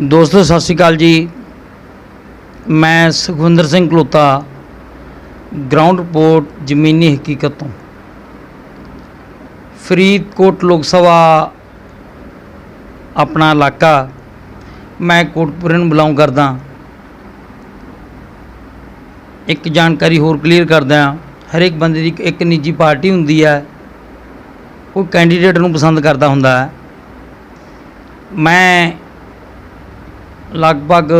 ਦੋਸਤੋ, ਸਤਿ ਸ਼੍ਰੀ ਅਕਾਲ ਜੀ। ਮੈਂ ਸੁਖਵਿੰਦਰ ਸਿੰਘ ਕਲੋਤਾ ਗਰਾਊਂਡ ਰਿਪੋਰਟ ਜ਼ਮੀਨੀ ਹਕੀਕਤ ਤੋਂ। ਫਰੀਦਕੋਟ ਲੋਕ ਸਭਾ ਆਪਣਾ ਇਲਾਕਾ, ਮੈਂ ਕੋਟਪੁਰੇ ਨੂੰ ਬਿਲੋਂਗ ਕਰਦਾ। ਇੱਕ ਜਾਣਕਾਰੀ ਹੋਰ ਕਲੀਅਰ ਕਰਦਾ ਹਰੇਕ ਬੰਦੇ ਦੀ ਇੱਕ ਨਿੱਜੀ ਪਾਰਟੀ ਹੁੰਦੀ ਹੈ, ਉਹ ਕੈਂਡੀਡੇਟ ਨੂੰ ਪਸੰਦ ਕਰਦਾ ਹੁੰਦਾ ਹੈ। ਮੈਂ ਲਗਭਗ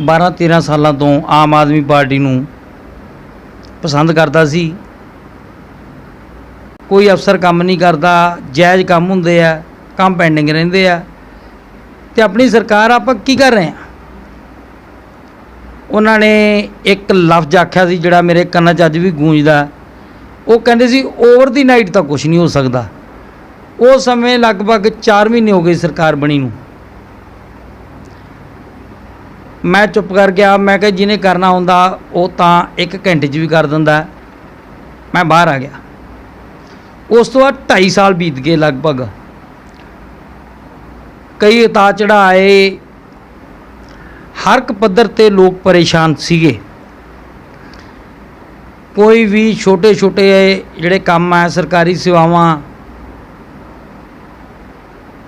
12-13 ਸਾਲਾਂ ਤੋਂ ਆਮ ਆਦਮੀ ਪਾਰਟੀ ਨੂੰ ਪਸੰਦ ਕਰਦਾ ਸੀ। ਕੋਈ ਅਫਸਰ ਕੰਮ ਨਹੀਂ ਕਰਦਾ, ਜਾਇਜ਼ ਕੰਮ ਹੁੰਦੇ ਆ, ਕੰਮ ਪੈਂਡਿੰਗ ਰਹਿੰਦੇ ਆ। ਤੇ ਆਪਣੀ ਸਰਕਾਰ ਆਪਾਂ ਕੀ ਕਰ ਰਹੇ ਆ? ਉਹਨਾਂ ਨੇ ਇੱਕ ਲਫ਼ਜ਼ ਆਖਿਆ ਸੀ, ਜਿਹੜਾ ਮੇਰੇ ਕੰਨਾਂ 'ਚ ਅੱਜ ਵੀ ਗੂੰਜਦਾ। ਉਹ ਕਹਿੰਦੇ ਸੀ ਓਵਰ ਦੀ ਨਾਈਟ ਤਾਂ ਕੁਝ ਨਹੀਂ ਹੋ ਸਕਦਾ। ਉਸ ਸਮੇਂ ਲਗਭਗ 4 ਮਹੀਨੇ ਹੋ ਗਏ ਸਰਕਾਰ ਬਣੀ ਨੂੰ। ਮੈਂ ਚੁੱਪ ਕਰ ਗਿਆ, ਮੈਂ ਕਿਹਾ ਜਿਹਨੇ ਕਰਨਾ ਹੁੰਦਾ, ਉਹ ਤਾਂ 1 ਘੰਟੇ 'ਚ ਵੀ ਕਰ ਦਿੰਦਾ। ਮੈਂ ਬਾਹਰ ਆ ਗਿਆ। ਉਸ ਤੋਂ ਬਾਅਦ 2.5 ਸਾਲ ਬੀਤ ਗਏ ਲਗਭਗ। ਕਈ ਉਤਾਰ ਚੜ੍ਹਾਏ ਹਰ ਇੱਕ ਪੱਧਰ ਤੇ ਲੋਕ ਪਰੇਸ਼ਾਨ ਸੀਗੇ। ਕੋਈ ਵੀ ਛੋਟੇ ਛੋਟੇ ਜਿਹੜੇ ਕੰਮ ਆ, ਸਰਕਾਰੀ ਸੇਵਾਵਾਂ,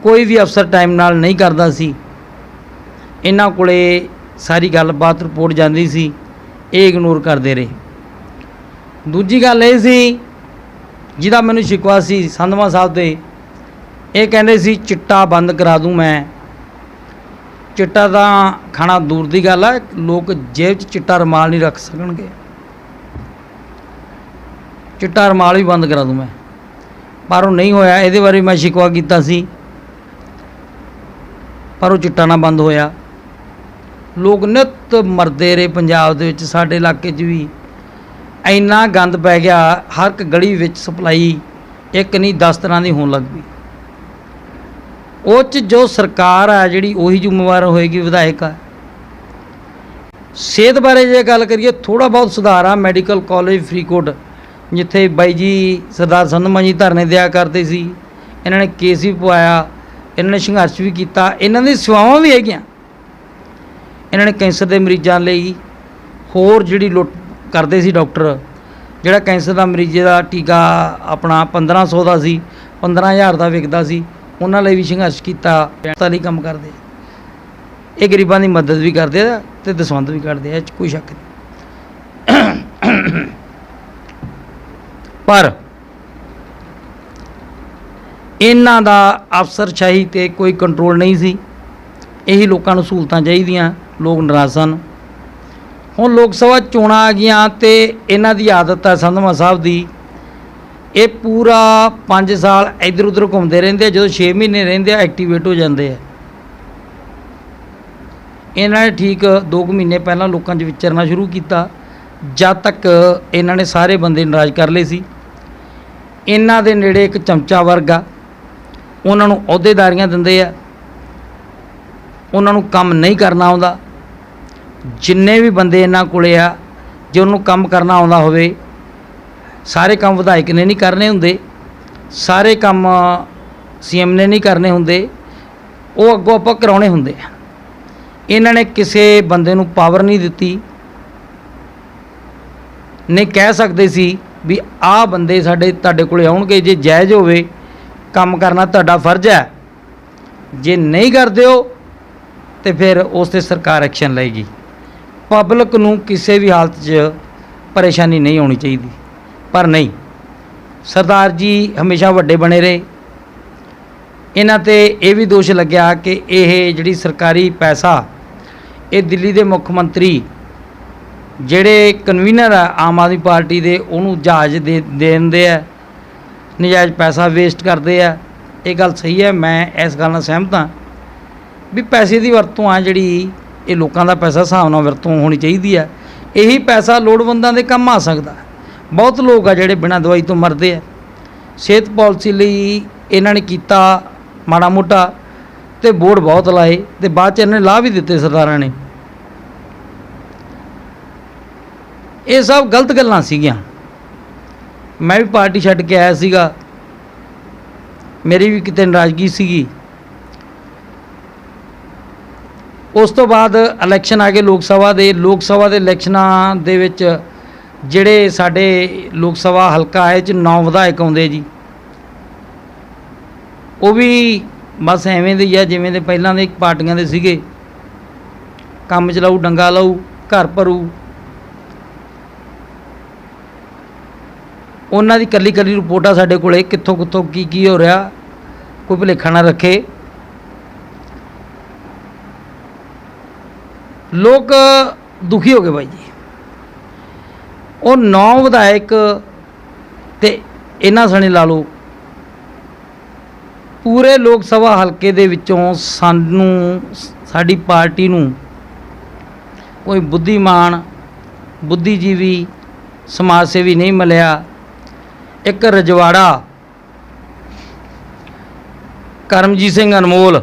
ਕੋਈ ਵੀ ਅਫਸਰ ਟਾਈਮ ਨਾਲ ਨਹੀਂ ਕਰਦਾ ਸੀ। ਇਹਨਾਂ ਕੋਲੇ ਸਾਰੀ ਗੱਲਬਾਤ ਰਿਪੋਰਟ ਜਾਂਦੀ ਸੀ, ਇਹ ਇਗਨੋਰ ਕਰਦੇ ਰਹੇ। ਦੂਜੀ ਗੱਲ ਇਹ ਸੀ, ਜਿਹਦਾ ਮੈਨੂੰ ਸ਼ਿਕਵਾ ਸੀ ਸੰਧਵਾ ਸਾਹਿਬ ਦੇ ਇਹ ਕਹਿੰਦੇ ਸੀ, ਚਿੱਟਾ ਬੰਦ ਕਰਾ ਦੂੰ ਮੈਂ। ਚਿੱਟਾ ਤਾਂ ਖਾਣਾ ਦੂਰ ਦੀ ਗੱਲ ਹੈ ਲੋਕ ਜੇਬ 'ਚ ਚਿੱਟਾ ਰਮਾਲ ਨਹੀਂ ਰੱਖ ਸਕਣਗੇ। ਚਿੱਟਾ ਰਮਾਲ ਵੀ ਬੰਦ ਕਰਾ ਦੂੰ ਮੈਂ। ਪਰ ਉਹ ਨਹੀਂ ਹੋਇਆ, ਇਹਦੇ ਬਾਰੇ ਮੈਂ ਸ਼ਿਕਵਾ ਕੀਤਾ ਸੀ। ਪਰ ਉਹ ਚਿੱਟਾ ਨਾ ਬੰਦ ਹੋਇਆ। ਲੋਕ ਨਿਤ ਮਰਦੇ ਰਹੇ ਪੰਜਾਬ ਦੇ ਵਿੱਚ, ਸਾਡੇ ਇਲਾਕੇ 'ਚ ਵੀ। ਇੰਨਾ ਗੰਦ ਪੈ ਗਿਆ, ਹਰ ਇੱਕ ਗਲੀ ਵਿੱਚ ਸਪਲਾਈ ਇੱਕ ਨਹੀਂ 10 ਤਰ੍ਹਾਂ ਦੀ ਹੋਣ ਲੱਗ ਪਈ। ਉਹ 'ਚ ਜੋ ਸਰਕਾਰ ਆ, ਜਿਹੜੀ ਉਹੀ ਜ਼ਿੰਮੇਵਾਰ ਹੋਏਗੀ ਵਿਧਾਇਕ ਆ। ਸਿਹਤ ਬਾਰੇ ਜੇ ਗੱਲ ਕਰੀਏ ਥੋੜਾ ਬਹੁਤ ਸੁਧਾਰ ਆ, ਮੈਡੀਕਲ ਕਾਲਜ ਫਰੀਦਕੋਟ, ਜਿੱਥੇ ਬਾਈ ਜੀ ਸਰਦਾਰ ਸੰਧਮਾ ਜੀ ਧਰਨੇ ਦਿਆ ਕਰਦੇ ਸੀ। ਇਹਨਾਂ ਨੇ ਕੇਸ ਵੀ ਪਵਾਇਆ, ਇਹਨਾਂ ਨੇ ਸੰਘਰਸ਼ ਵੀ ਕੀਤਾ, ਇਹਨਾਂ ਦੀ ਸੇਵਾਵਾਂ ਵੀ ਹੈਗੀਆਂ। ਇਹਨਾਂ ਨੇ ਕੈਂਸਰ ਦੇ ਮਰੀਜ਼ਾਂ ਲਈ ਹੋਰ ਜਿਹੜੀ ਲੁੱਟ ਕਰਦੇ ਸੀ ਡਾਕਟਰ, ਜਿਹੜਾ ਕੈਂਸਰ ਦਾ ਮਰੀਜ਼ ਦਾ ਟੀਕਾ ਆਪਣਾ 1500 ਦਾ ਸੀ 15000 ਦਾ ਵਿਕਦਾ ਸੀ, ਉਹਨਾਂ ਲਈ ਵੀ ਸੰਘਰਸ਼ ਕੀਤਾ, ਤਾਂ ਲਈ ਕੰਮ ਕਰਦੇ। ਇਹ ਗਰੀਬਾਂ ਦੀ ਮਦਦ ਵੀ ਕਰਦੇ ਆ ਤੇ ਦਸਵੰਦ ਵੀ ਕਰਦੇ ਆ, ਇਹ 'ਚ ਕੋਈ ਸ਼ੱਕ ਨਹੀਂ। ਪਰ ਇਹਨਾਂ ਦਾ ਅਫਸਰਸ਼ਾਹੀ ਤੇ ਕੋਈ ਕੰਟਰੋਲ ਨਹੀਂ ਸੀ, ਇਹੀ ਲੋਕਾਂ ਨੂੰ ਸਹੂਲਤਾਂ ਚਾਹੀਦੀਆਂ। ਲੋਕ ਨਾਰਾਜ਼ ਸਨ। ਹੁਣ ਲੋਕ ਸਭਾ ਚੋਣਾਂ ਆ ਗਈਆਂ ਤੇ ਇਹਨਾਂ ਦੀ ਆਦਤ ਹੈ ਸੰਧਮਾ ਸਾਹਿਬ ਦੀ। ਇਹ ਪੂਰਾ 5 ਸਾਲ ਇੱਧਰ ਉੱਧਰ ਘੁੰਮਦੇ ਰਹਿੰਦੇ ਆ, ਜਦੋਂ 6 ਮਹੀਨੇ ਰਹਿੰਦੇ ਆ ਐਕਟੀਵੇਟ ਹੋ ਜਾਂਦੇ ਆ। ਇਹਨਾਂ ਨੇ ਠੀਕ 2 ਮਹੀਨੇ ਪਹਿਲਾਂ ਲੋਕਾਂ 'ਚ ਵਿਚਰਨਾ ਸ਼ੁਰੂ ਕੀਤਾ। ਜਦ ਤੱਕ ਇਹਨਾਂ ਨੇ ਸਾਰੇ ਬੰਦੇ ਨਾਰਾਜ਼ ਕਰ ਲਏ ਸੀ। ਇਹਨਾਂ ਦੇ ਨੇੜੇ ਇੱਕ ਚਮਚਾ ਵਰਗ ਆ। ਉਹਨਾਂ ਨੂੰ ਅਹੁਦੇਦਾਰੀਆਂ ਦਿੰਦੇ ਆ। ਉਹਨਾਂ ਨੂੰ ਕੰਮ ਨਹੀਂ ਕਰਨਾ ਆਉਂਦਾ। ਜਿੰਨੇ ਵੀ ਬੰਦੇ ਇਹਨਾਂ ਕੋਲੇ ਆ, ਜੇ ਉਹਨੂੰ ਕੰਮ ਕਰਨਾ ਆਉਂਦਾ ਹੋਵੇ, ਸਾਰੇ ਕੰਮ ਵਿਧਾਇਕ ਨੇ ਨਹੀਂ ਕਰਨੇ ਹੁੰਦੇ, ਸਾਰੇ ਕੰਮ ਸੀਐਮ ਨੇ ਨਹੀਂ ਕਰਨੇ ਹੁੰਦੇ, ਉਹ ਅੱਗੋਂ ਆਪਾਂ ਕਰਾਉਣੇ ਹੁੰਦੇ ਆ। ਇਹਨਾਂ ਨੇ ਕਿਸੇ ਬੰਦੇ ਨੂੰ ਪਾਵਰ ਨਹੀਂ ਦਿੱਤੀ, ਨੇ ਕਹਿ ਸਕਦੇ ਸੀ ਵੀ ਆਹ ਬੰਦੇ ਸਾਡੇ, ਤੁਹਾਡੇ ਕੋਲੇ ਆਉਣਗੇ, ਜੇ ਜਾਇਜ਼ ਹੋਵੇ, ਕੰਮ ਕਰਨਾ ਤੁਹਾਡਾ ਫਰਜ਼ ਹੈ। ਜੇ ਨਹੀਂ ਕਰਦੇ ਹੋ, ਤੇ ਫਿਰ ਉਸ ਤੇ ਸਰਕਾਰ ਐਕਸ਼ਨ ਲਏਗੀ। ਪਬਲਿਕ ਨੂੰ ਕਿਸੇ ਵੀ ਹਾਲਤ 'ਚ ਪਰੇਸ਼ਾਨੀ ਨਹੀਂ ਹੋਣੀ ਚਾਹੀਦੀ। ਪਰ ਨਹੀਂ, ਸਰਦਾਰ ਜੀ ਹਮੇਸ਼ਾ ਵੱਡੇ ਬਣੇ ਰਹੇ। ਇਹਨਾਂ ਤੇ ਇਹ ਵੀ ਦੋਸ਼ ਲੱਗਿਆ ਕਿ ਇਹ ਜਿਹੜੀ ਸਰਕਾਰੀ ਪੈਸਾ, ਇਹ ਦਿੱਲੀ ਦੇ ਮੁੱਖ ਮੰਤਰੀ ਜਿਹੜੇ ਕਨਵੀਨਰ ਆ, ਆਮ ਆਦਮੀ ਪਾਰਟੀ ਦੇ, ਉਹਨੂੰ ਜਹਾਜ਼ ਦੇ ਦੇ ਦਿੰਦੇ ਆ, ਨਜਾਇਜ਼ ਪੈਸਾ ਵੇਸਟ ਕਰਦੇ ਆ। ਇਹ ਗੱਲ ਸਹੀ ਹੈ, ਮੈਂ ਇਸ ਗੱਲ ਨਾਲ ਸਹਿਮਤ ਹਾਂ ਵੀ ਪੈਸੇ ਦੀ ਵਰਤੋਂ ਆ ਜਿਹੜੀ ਇਹ ਲੋਕਾਂ ਦਾ ਪੈਸਾ ਹਿਸਾਬ ਨਾਲ ਵਰਤੋਂ ਹੋਣੀ ਚਾਹੀਦੀ ਹੈ। ਇਹੀ ਪੈਸਾ ਲੋੜਵੰਦਾਂ ਦੇ ਕੰਮ ਆ ਸਕਦਾ ਬਹੁਤ ਲੋਕ ਆ ਜਿਹੜੇ ਬਿਨਾਂ ਦਵਾਈ ਤੋਂ ਮਰਦੇ ਆ। ਸਿਹਤ ਪਾਲਿਸੀ ਲਈ ਇਹਨਾਂ ਨੇ ਕੀਤਾ ਮਾੜਾ ਮੋਟਾ ਤੇ ਬੋਰਡ ਬਹੁਤ ਲਾਏ ਤੇ ਬਾਅਦ ਚ ਇਹਨਾਂ ਨੇ ਲਾਹ ਵੀ ਦਿੱਤੇ ਸਰਦਾਰਾਂ ਨੇ। ਇਹ ਸਭ ਗਲਤ ਗੱਲਾਂ ਸੀਗੀਆਂ। ਮੈਂ ਵੀ ਪਾਰਟੀ ਛੱਡ ਕੇ ਆਇਆ ਸੀਗਾ। ਮੇਰੀ ਵੀ ਕਿਤੇ ਨਾਰਾਜ਼ਗੀ ਸੀਗੀ। ਉਸ ਤੋਂ ਬਾਅਦ ਇਲੈਕਸ਼ਨ ਆ ਗਏ ਲੋਕ ਸਭਾ ਦੇ, ਲੋਕ ਸਭਾ ਦੇ ਇਲੈਕਸ਼ਨਾਂ ਦੇ ਵਿੱਚ ਜਿਹੜੇ ਸਾਡੇ ਲੋਕ ਸਭਾ ਹਲਕਾ ਹੈ ਚ ਨੌ ਵਿਧਾਇਕ ਆਉਂਦੇ ਜੀ। ਉਹ ਵੀ ਬਸ ਐਵੇਂ ਦੇ ਹੀ ਆ, ਜਿਵੇਂ ਦੇ ਪਹਿਲਾਂ ਦੇ ਪਾਰਟੀਆਂ ਦੇ ਸੀਗੇ। ਕੰਮ ਚਲਾਉ ਡੰਗਾ ਲਾਊ, ਘਰ ਭਰੂ। ਉਹਨਾਂ ਦੀ ਕੱਲੀ ਕੱਲੀ ਰਿਪੋਰਟਾਂ ਸਾਡੇ ਕੋਲੇ ਕਿੱਥੋਂ ਕਿੱਥੋਂ ਕੀ ਕੀ ਹੋ ਰਿਹਾ, ਕੋਈ ਭੁਲੇਖਾ ਨਾ ਰੱਖੇ। ਲੋਕ ਦੁਖੀ ਹੋ ਗਏ ਬਾਈ ਜੀ। ਉਹ ਨੌ ਵਿਧਾਇਕ ਤੇ ਇਹਨਾਂ ਸਣੇ ਲਾ ਲਓ, ਪੂਰੇ ਲੋਕ ਸਭਾ ਹਲਕੇ ਦੇ ਵਿੱਚੋਂ ਸਾਨੂੰ, ਸਾਡੀ ਪਾਰਟੀ ਨੂੰ ਕੋਈ ਬੁੱਧੀਮਾਨ, ਬੁੱਧੀਜੀਵੀ ਸਮਾਜ ਸੇਵੀ ਨਹੀਂ ਮਿਲਿਆ। ਇੱਕ ਰਜਵਾੜਾ, ਕਰਮਜੀਤ ਸਿੰਘ ਅਨਮੋਲ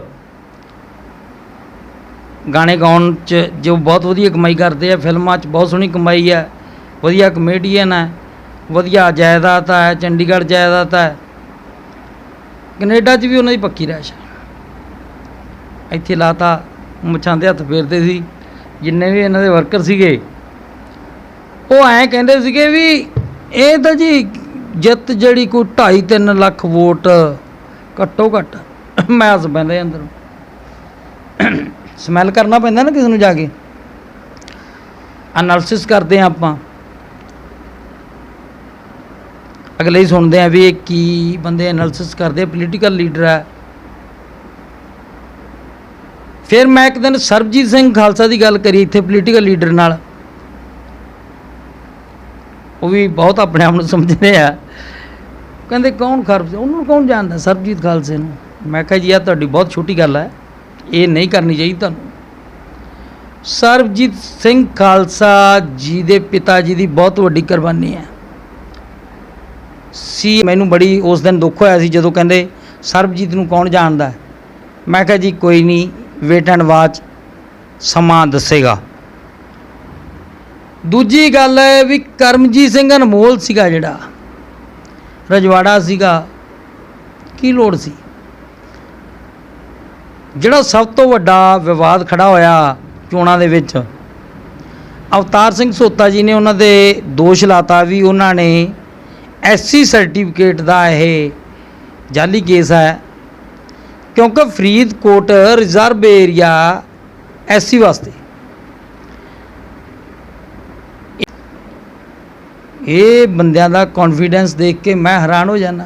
ਗਾਣੇ ਗਾਉਣ ਚ ਜੋ ਬਹੁਤ ਵਧੀਆ ਕਮਾਈ ਕਰਦੇ ਆ, ਫਿਲਮਾਂ ਚ ਬਹੁਤ ਸੋਹਣੀ ਕਮਾਈ ਹੈ ਵਧੀਆ ਕਮੇਡੀਅਨ ਹੈ ਵਧੀਆ ਜਾਇਦਾਦ ਹੈ ਚੰਡੀਗੜ੍ਹ ਜਾਇਦਾਦ ਹੈ ਕੈਨੇਡਾ 'ਚ ਵੀ ਉਹਨਾਂ ਦੀ ਪੱਕੀ ਰਹਿਸ਼ ਹੈ ਇੱਥੇ ਲਾਤਾ ਮੁੱਛਾਂ ਦੇ ਹੱਥ ਫੇਰਦੇ ਸੀ, ਜਿੰਨੇ ਵੀ ਇਹਨਾਂ ਦੇ ਵਰਕਰ ਸੀਗੇ। ਉਹ ਐਂ ਕਹਿੰਦੇ ਸੀਗੇ ਵੀ ਇਹ ਤਾਂ ਜੀ ਜਿੱਤ ਜਿਹੜੀ ਕੋਈ 2.5 3 ਲੱਖ ਵੋਟ ਘੱਟੋ ਘੱਟ, ਮੈਂ ਹੱਸ ਪੈਂਦਾ ਅੰਦਰੋਂ। ਸਮੈਲ ਕਰਨਾ ਪੈਂਦਾ ਨਾ ਕਿਸੇ ਨੂੰ ਜਾ ਕੇ। ਐਨਾਲਿਸਿਸ ਕਰਦੇ ਆ ਆਪਾਂ। ਅਗਲੇ ਹੀ ਸੁਣਦੇ ਆ ਵੀ ਇਹ ਕੀ ਬੰਦੇ ਐਨਾਲਿਸਿਸ ਕਰਦੇ ਪੋਲੀਟੀਕਲ ਲੀਡਰ ਹੈ। ਫਿਰ ਮੈਂ ਇੱਕ ਦਿਨ ਸਰਬਜੀਤ ਸਿੰਘ ਖਾਲਸਾ ਦੀ ਗੱਲ ਕਰੀ ਇੱਥੇ ਪੋਲੀਟੀਕਲ ਲੀਡਰ ਨਾਲ। ਉਹ ਵੀ ਬਹੁਤ ਆਪਣੇ ਆਪ ਨੂੰ ਸਮਝਦੇ ਆ। ਕਹਿੰਦੇ ਕੌਣ ਖਰਬ, ਉਹਨੂੰ ਕੌਣ ਜਾਣਦਾ ਸਰਬਜੀਤ ਖਾਲਸੇ ਨੂੰ? ਮੈਂ ਕਿਹਾ ਜੀ ਆ ਤੁਹਾਡੀ ਬਹੁਤ ਛੋਟੀ ਗੱਲ ਹੈ। ਇਹ ਨਹੀਂ ਕਰਨੀ ਚਾਹੀਦੀ ਤੁਹਾਨੂੰ। ਸਰਬਜੀਤ ਸਿੰਘ ਖਾਲਸਾ ਜੀ ਦੇ ਪਿਤਾ ਜੀ ਦੀ ਬਹੁਤ ਵੱਡੀ ਕੁਰਬਾਨੀ ਹੈ। ਸੀ ਮੈਨੂੰ ਬੜੀ ਉਸ ਦਿਨ ਦੁੱਖ ਹੋਇਆ ਸੀ ਜਦੋਂ ਕਹਿੰਦੇ, ਸਰਬਜੀਤ ਨੂੰ ਕੌਣ ਜਾਣਦਾ ਮੈਂ ਕਿਹਾ ਜੀ, ਕੋਈ ਨਹੀਂ ਵੇਟ ਐਂਡ ਵਾਚ ਸਮਾਂ ਦੱਸੇਗਾ। ਦੂਜੀ ਗੱਲ ਹੈ ਵੀ ਕਰਮਜੀਤ ਸਿੰਘ ਅਨਮੋਲ ਸੀਗਾ ਜਿਹੜਾ, ਰਜਵਾੜਾ ਸੀਗਾ, ਕੀ ਲੋੜ ਸੀ? ਜਿਹੜਾ ਸਭ ਤੋਂ ਵੱਡਾ ਵਿਵਾਦ ਖੜਾ ਹੋਇਆ ਚੋਣਾਂ ਦੇ ਵਿੱਚ, ਅਵਤਾਰ ਸਿੰਘ ਸੋਤਾ ਜੀ ਨੇ ਉਹਨਾਂ ਦੇ ਦੋਸ਼ ਲਾਤਾ ਵੀ ਉਹਨਾਂ ਨੇ ਐਸਸੀ ਸਰਟੀਫਿਕੇਟ ਦਾ ਇਹ ਜਾਲੀ ਕੇਸ ਹੈ, ਕਿਉਂਕਿ ਫਰੀਦਕੋਟ ਰਿਜ਼ਰਵ ਏਰੀਆ ਐਸਸੀ ਵਾਸਤੇ। ਇਹ ਬੰਦਿਆਂ ਦਾ ਕੌਨਫੀਡੈਂਸ ਦੇਖ ਕੇ ਮੈਂ ਹੈਰਾਨ ਹੋ ਜਾਂਦਾ।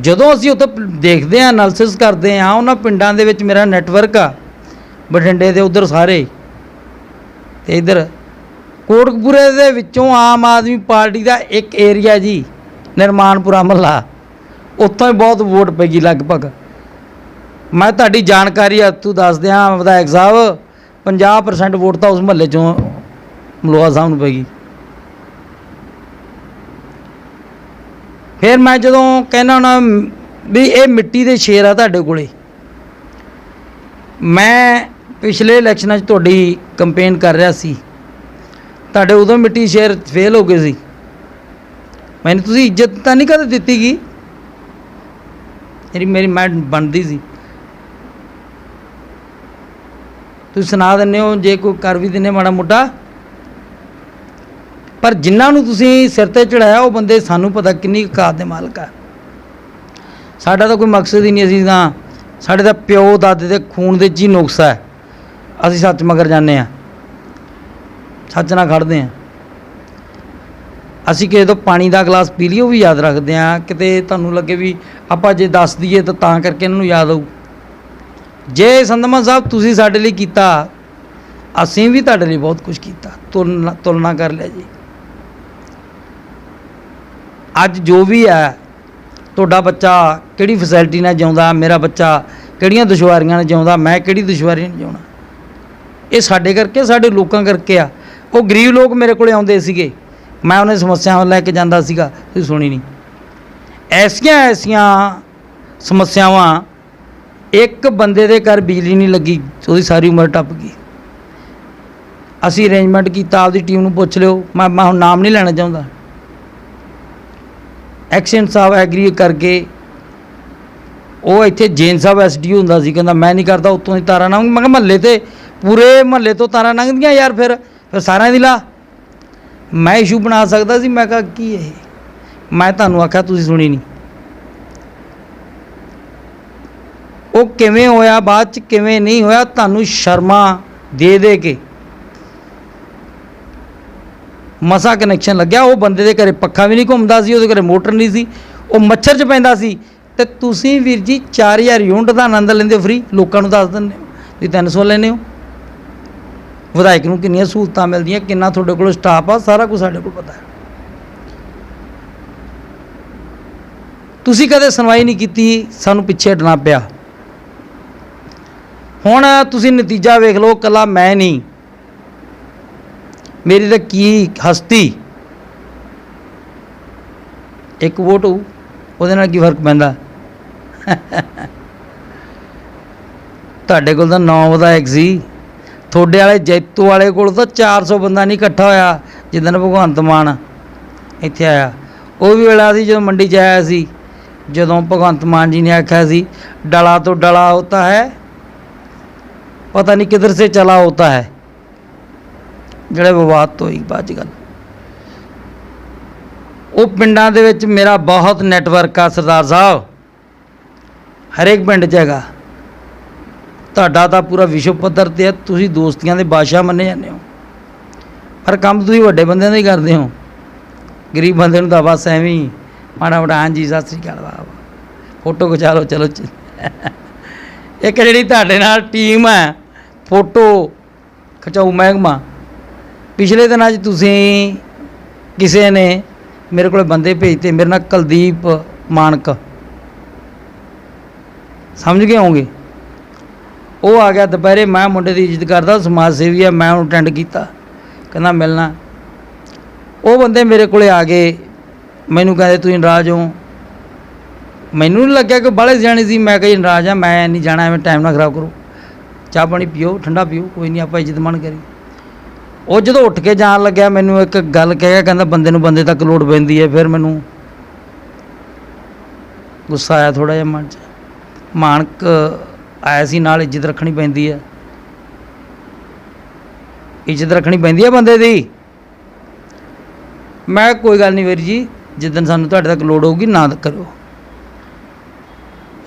ਜਦੋਂ ਅਸੀਂ ਉੱਥੇ ਦੇਖਦੇ ਹਾਂ ਐਨਾਲਿਸਿਸ ਕਰਦੇ ਹਾਂ, ਉਹਨਾਂ ਪਿੰਡਾਂ ਦੇ ਵਿੱਚ ਮੇਰਾ ਨੈਟਵਰਕ ਆ, ਬਠਿੰਡੇ ਦੇ ਉਧਰ ਸਾਰੇ। ਤੇ ਇਧਰ ਕੋਟਕਪੂਰੇ ਦੇ ਵਿੱਚੋਂ ਆਮ ਆਦਮੀ ਪਾਰਟੀ ਦਾ ਇੱਕ ਏਰੀਆ ਜੀ, ਨਿਰਮਾਨਪੁਰਾ ਮਹੱਲਾ। ਉੱਥੋਂ ਹੀ ਬਹੁਤ ਵੋਟ ਪੈਗੀ ਲਗਭਗ। ਮੈਂ ਤੁਹਾਡੀ ਜਾਣਕਾਰੀ ਹੱਥੋਂ ਦੱਸ ਦਿਆਂ, ਵਿਧਾਇਕ ਸਾਹਿਬ 50% ਵੋਟ ਤਾਂ ਉਸ ਮਹੱਲੇ ਚੋਂ ਮਲੋਆ ਸਾਹਿਬ ਨੂੰ ਪੈਗੀ ਫਿਰ ਮੈਂ ਜਦੋਂ ਕਹਿਣਾ ਨਾ ਵੀ ਇਹ ਮਿੱਟੀ ਦੇ ਸ਼ੇਰ ਆ ਤੁਹਾਡੇ ਕੋਲੇ, ਮੈਂ ਪਿਛਲੇ ਇਲੈਕਸ਼ਨਾਂ 'ਚ ਤੁਹਾਡੀ ਕੰਪੇਨ ਕਰ ਰਿਹਾ ਸੀ। ਤੁਹਾਡੇ ਉਦੋਂ ਮਿੱਟੀ ਸ਼ੇਰ ਫੇਲ ਹੋ ਗਏ ਸੀ। ਮੈਨੂੰ ਤੁਸੀਂ ਇੱਜ਼ਤ ਤਾਂ ਨਹੀਂ ਕਦੇ ਦਿੱਤੀ ਗਈ ਮੇਰੀ ਮੇਰੀ ਮੈਂ ਬਣਦੀ ਸੀ। ਤੁਸੀਂ ਸੁਣਾ ਦਿੰਦੇ ਹੋ, ਜੇ ਕੋਈ ਕਰ ਵੀ ਦਿੰਦੇ ਮਾੜਾ ਮੋਟਾ। ਪਰ ਜਿਨ੍ਹਾਂ ਨੂੰ ਤੁਸੀਂ ਸਿਰ ਤੇ ਚੜਾਇਆ, ਉਹ ਬੰਦੇ ਸਾਨੂੰ ਪਤਾ ਕਿੰਨੀ ਔਕਾਤ ਦੇ ਮਾਲਕ ਆ। ਸਾਡਾ ਤਾਂ ਕੋਈ ਮਕਸਦ ਹੀ ਨਹੀਂ ਅਸੀਂ ਤਾਂ, ਸਾਡੇ ਤਾਂ ਪਿਓ, ਦਾਦੇ ਦੇ ਖੂਨ ਦੇ 'ਚ ਹੀ ਨੁਕਸਾ ਹੈ ਅਸੀਂ ਸੱਚ ਮਗਰ ਜਾਂਦੇ ਆ ਸੱਚ ਨਾਲ ਖੜਦੇ ਆ ਅਸੀਂ ਕਿਸੇ ਤੋਂ ਪਾਣੀ ਦਾ ਗਲਾਸ ਪੀ ਲਈਏ, ਉਹ ਵੀ ਯਾਦ ਰੱਖਦੇ ਆ ਕਿਤੇ ਤੁਹਾਨੂੰ ਲੱਗੇ ਵੀ ਆਪਾਂ ਜੇ ਦੱਸ ਦਈਏ ਤਾਂ ਤਾਂ ਕਰਕੇ ਇਹਨਾਂ ਨੂੰ ਯਾਦ ਆਊ। ਜੇ ਸੰਦਮਾ ਸਾਹਿਬ ਤੁਸੀਂ ਸਾਡੇ ਲਈ ਕੀਤਾ, ਅਸੀਂ ਵੀ ਤੁਹਾਡੇ ਲਈ ਬਹੁਤ ਕੁਝ ਕੀਤਾ। ਤੁਲਨਾ ਤੁਲਨਾ ਕਰ ਲਿਆ ਜੀ। ਅੱਜ ਜੋ ਵੀ ਹੈ, ਤੁਹਾਡਾ ਬੱਚਾ ਕਿਹੜੀ ਫੈਸਿਲਿਟੀ ਨਾਲ ਜਿਉਂਦਾ, ਮੇਰਾ ਬੱਚਾ ਕਿਹੜੀਆਂ ਦੁਸ਼ਵਾਰੀਆਂ ਨਾਲ ਜਿਉਂਦਾ, ਮੈਂ ਕਿਹੜੀ ਦੁਸ਼ਵਾਰੀ ਨਾਲ ਜਿਉਣਾ ਇਹ ਸਾਡੇ ਕਰਕੇ, ਸਾਡੇ ਲੋਕਾਂ ਕਰਕੇ ਆ। ਉਹ ਗਰੀਬ ਲੋਕ ਮੇਰੇ ਕੋਲੇ ਆਉਂਦੇ ਸੀਗੇ। ਮੈਂ ਉਹਨਾਂ ਸਮੱਸਿਆਵਾਂ ਲੈ ਕੇ ਜਾਂਦਾ ਸੀਗਾ, ਤੁਸੀਂ ਸੁਣੀ ਨਹੀਂ। ਐਸੀਆਂ ਐਸੀਆਂ ਸਮੱਸਿਆਵਾਂ, ਇੱਕ ਬੰਦੇ ਦੇ ਘਰ ਬਿਜਲੀ ਨਹੀਂ ਲੱਗੀ, ਉਹਦੀ ਸਾਰੀ ਉਮਰ ਟੱਪ ਗਈ। ਅਸੀਂ ਅਰੇਂਜਮੈਂਟ ਕੀਤਾ, ਆਪਦੀ ਟੀਮ ਨੂੰ ਪੁੱਛ ਲਿਓ। ਮੈਂ ਮੈਂ ਹੁਣ ਨਾਮ ਨਹੀਂ ਲੈਣਾ ਚਾਹੁੰਦਾ। ਐਕਸ਼ਨ ਸਾਹਿਬ ਐਗਰੀ ਕਰਕੇ, ਉਹ ਇੱਥੇ ਜੈਨ ਸਾਹਿਬ ਐਸਡੀਓ ਹੁੰਦਾ ਸੀ, ਕਹਿੰਦਾ ਮੈਂ ਨਹੀਂ ਕਰਦਾ, ਉੱਤੋਂ ਦੀ ਤਾਰਾਂ ਨਾ ਮੈਂ ਕਿਹਾ ਮਹੱਲੇ ਤੇ, ਪੂਰੇ ਮਹੱਲੇ ਤੋਂ ਤਾਰਾਂ ਲੰਘਦੀਆਂ ਯਾਰ ਫਿਰ ਫਿਰ ਸਾਰਿਆਂ ਦੀ ਲਾ। ਮੈਂ ਇਸ਼ੂ ਬਣਾ ਸਕਦਾ ਸੀ, ਮੈਂ ਕਿਹਾ ਕੀ ਇਹ? ਮੈਂ ਤੁਹਾਨੂੰ ਆਖਿਆ, ਤੁਸੀਂ ਸੁਣੀ ਨਹੀਂ। ਉਹ ਕਿਵੇਂ ਹੋਇਆ, ਬਾਅਦ ਚ ਕਿਵੇਂ ਨਹੀਂ ਹੋਇਆ, ਤੁਹਾਨੂੰ ਸ਼ਰਮਾ ਦੇ ਦੇ ਕੇ ਮਸਾ ਕਨੈਕਸ਼ਨ ਲੱਗਿਆ, ਉਹ ਬੰਦੇ ਦੇ ਘਰੇ ਪੱਖਾ ਵੀ ਨਹੀਂ ਘੁੰਮਦਾ ਸੀ, ਉਹਦੇ ਘਰੇ ਮੋਟਰ ਨਹੀਂ ਸੀ, ਉਹ ਮੱਛਰ 'ਚ ਪੈਂਦਾ ਸੀ। ਤੇ ਤੁਸੀਂ ਵੀਰ ਜੀ 4000 ਯੂਨਿਟ ਦਾ ਆਨੰਦ ਲੈਂਦੇ ਹੋ ਫ੍ਰੀ ਲੋਕਾਂ ਨੂੰ ਦੱਸ ਦਿੰਦੇ ਹੋ ਤੁਸੀਂ 300 ਲੈਂਦੇ ਹੋ। ਵਿਧਾਇਕ ਨੂੰ ਕਿੰਨੀਆਂ ਸਹੂਲਤਾਂ ਮਿਲਦੀਆਂ, ਕਿੰਨਾ ਤੁਹਾਡੇ ਕੋਲ ਸਟਾਫ ਆ, ਸਾਰਾ ਕੁਝ ਸਾਡੇ ਕੋਲ ਪਤਾ ਹੈ। ਤੁਸੀਂ ਕਦੇ ਸੁਣਵਾਈ ਨਹੀਂ ਕੀਤੀ, ਸਾਨੂੰ ਪਿੱਛੇ ਹਟਣਾ ਪਿਆ। ਹੁਣ ਤੁਸੀਂ ਨਤੀਜਾ ਵੇਖ ਲਓ, ਕੱਲਾ ਮੈਂ ਨਹੀਂ। ਮੇਰੀ ਤਾਂ ਕੀ ਹਸਤੀ? ਇੱਕ ਵੋਟ ਉਹਦੇ ਨਾਲ ਕੀ ਫ਼ਰਕ ਪੈਂਦਾ? ਤੁਹਾਡੇ ਕੋਲ ਤਾਂ 9 ਵਿਧਾਇਕ ਸੀ। ਤੁਹਾਡੇ ਵਾਲੇ ਜੈਤੂ ਵਾਲੇ ਕੋਲ ਤਾਂ 400 ਬੰਦਾ ਨਹੀਂ ਇਕੱਠਾ ਹੋਇਆ ਜਿੱਦਣ ਭਗਵੰਤ ਮਾਨ ਇੱਥੇ ਆਇਆ। ਉਹ ਵੀ ਵੇਲਾ ਸੀ ਜਦੋਂ ਮੰਡੀ 'ਚ ਆਇਆ ਸੀ, ਜਦੋਂ ਭਗਵੰਤ ਮਾਨ ਜੀ ਨੇ ਆਖਿਆ ਸੀ, ਡਲਾ ਤੋਂ ਡਲਾ ਹੋਤਾ ਹੈ, ਪਤਾ ਨਹੀਂ ਕਿੱਧਰ ਸੇ ਚਲਾ ਹੋਤਾ ਹੈ। ਜਿਹੜੇ ਵਿਵਾਦ ਤੋਂ ਹੀ ਬਾਅਦ 'ਚ ਗੱਲ ਉਹ ਪਿੰਡਾਂ ਦੇ ਵਿੱਚ ਮੇਰਾ ਬਹੁਤ ਨੈਟਵਰਕ ਆ ਸਰਦਾਰ ਸਾਹਿਬ। ਹਰੇਕ ਪਿੰਡ 'ਚ ਹੈਗਾ। ਤੁਹਾਡਾ ਤਾਂ ਪੂਰਾ ਵਿਸ਼ਵ ਪੱਧਰ ਤੇ ਹੈ ਤੁਸੀਂ ਦੋਸਤੀਆਂ ਦੇ ਬਾਦਸ਼ਾਹ ਮੰਨੇ ਜਾਂਦੇ ਹੋ। ਪਰ ਕੰਮ ਤੁਸੀਂ ਵੱਡੇ ਬੰਦਿਆਂ ਦਾ ਹੀ ਕਰਦੇ ਹੋ। ਗਰੀਬ ਬੰਦੇ ਨੂੰ ਤਾਂ ਬਸ ਐਵੇਂ ਹੀ ਮਾੜਾ ਮੋਟਾ, ਹਾਂਜੀ, ਸਤਿ ਸ੍ਰੀ ਅਕਾਲ ਬਾਬਾ ਫੋਟੋ ਖਿਚਾ ਲਓ, ਚਲੋ ਇੱਕ ਜਿਹੜੀ ਤੁਹਾਡੇ ਨਾਲ ਟੀਮ ਹੈ, ਫੋਟੋ ਖਿਚਾਊ ਮਹਿਕਮਾ। ਪਿਛਲੇ ਦਿਨਾਂ 'ਚ ਤੁਸੀਂ ਕਿਸੇ ਨੇ ਮੇਰੇ ਕੋਲ ਬੰਦੇ ਭੇਜਤੇ, ਮੇਰੇ ਨਾਲ ਕੁਲਦੀਪ ਮਾਨਕ ਸਮਝ ਗਏ ਹੋਵੋਗੇ? ਉਹ ਆ ਗਿਆ ਦੁਪਹਿਰੇ, ਮੈਂ ਮੁੰਡੇ ਦੀ ਇੱਜ਼ਤ ਕਰਦਾ ਸਮਾਜ ਸੇਵੀ ਆ, ਮੈਂ ਉਹਨੂੰ ਅਟੈਂਡ ਕੀਤਾ। ਕਹਿੰਦਾ, ਮਿਲਣਾ। ਉਹ ਬੰਦੇ ਮੇਰੇ ਕੋਲੇ ਆ ਗਏ। ਮੈਨੂੰ ਕਹਿੰਦੇ ਤੁਸੀਂ ਨਾਰਾਜ਼ ਹੋ? ਮੈਨੂੰ ਨਹੀਂ ਲੱਗਿਆ ਕਿ ਬਾਹਲੇ ਸਿਆਣੇ ਸੀ। ਮੈਂ ਕਿਹਾ ਜੀ ਨਾਰਾਜ਼ ਆ, ਮੈਂ ਨਹੀਂ ਜਾਣਾ, ਐਵੇਂ ਟਾਈਮ ਨਾ ਖਰਾਬ ਕਰੋ। ਚਾਹ ਪਾਣੀ ਪੀਓ, ਠੰਡਾ ਪੀਓ, ਕੋਈ ਨਹੀਂ ਆਪਾਂ ਇੱਜ਼ਤ ਮਾਣ ਕਰੀ ਉਹ ਜਦੋਂ ਉੱਠ ਕੇ ਜਾਣ ਲੱਗਿਆ, ਮੈਨੂੰ ਇੱਕ ਗੱਲ ਕਹਿ ਗਿਆ ਕਹਿੰਦਾ, ਬੰਦੇ ਨੂੰ ਬੰਦੇ ਤੱਕ ਲੋੜ ਪੈਂਦੀ ਹੈ। ਫਿਰ ਮੈਨੂੰ ਗੁੱਸਾ ਆਇਆ ਥੋੜਾ ਜਿਹਾ ਮਨ 'ਚ। ਮਾਨਕ ਆਇਆ ਸੀ ਨਾਲ, ਇੱਜ਼ਤ ਰੱਖਣੀ ਪੈਂਦੀ ਹੈ। ਇੱਜ਼ਤ ਰੱਖਣੀ ਪੈਂਦੀ ਹੈ ਬੰਦੇ ਦੀ? ਮੈਂ ਕੋਈ ਗੱਲ ਨਹੀਂ ਵੀਰ ਜੀ ਜਿੱਦਣ ਸਾਨੂੰ ਤੁਹਾਡੇ ਤੱਕ ਲੋੜ ਹੋਊਗੀ, ਨਾ ਕਰਿਓ।